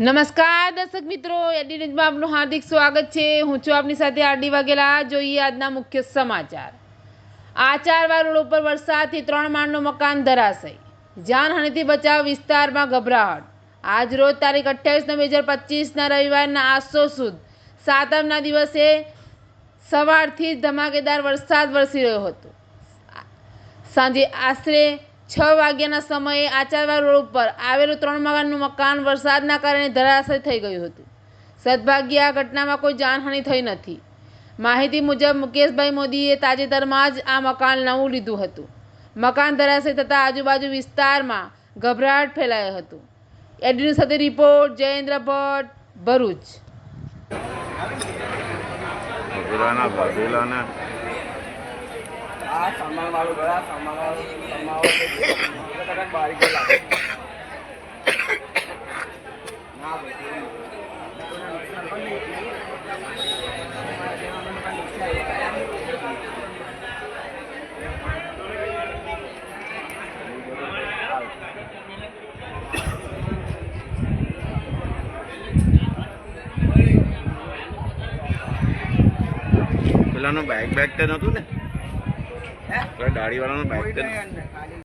નમસ્કાર, દર્શક મિત્રો. એડી ન્યૂઝમાં આપનું હાર્દિક સ્વાગત છે. હું છું આપની સાથે આરડી વાઘેલા. જોઈએ આજના મુખ્ય સમાચાર. આચારવા રોડ ઉપર વરસાદથી ત્રણ માળનું મકાન ધરાશય. જાનહાનિથી બચાવ વિસ્તારમાં ગભરાહટ. આજ રોજ તારીખ અઠ્યાવીસ નવ હજાર પચીસના રવિવારના આસો સુદ. સાતમના દિવસે સવારથી જ ધમાકેદાર વરસાદ વરસી રહ્યો હતો. સાંજે આશરે છ વાગ્યાના સમયે આચારવા રોડ ઉપર આવેલું ત્રણ માળનું મકાન વરસાદના કારણે ધરાશય થઈ ગયું હતું. સદભાગ્ય આ ઘટનામાં કોઈ જાનહાનિ થઈ નથી. માહિતી મુજબ મુકેશભાઈ મોદીએ તાજેતરમાં જ આ મકાન નવું લીધું હતું. મકાન ધરાશય થતાં આજુબાજુ વિસ્તારમાં ગભરાટ ફેલાયો હતો. એડ્રીન સાથે રિપોર્ટ જયેન્દ્ર ભટ્ટ, ભરૂચ. આ સામાન વાળું ગયા સામાન વાળું બારીક પેલાનું બાઇક બેગ તો નહોતું ને? હે વાળાનો બાઇક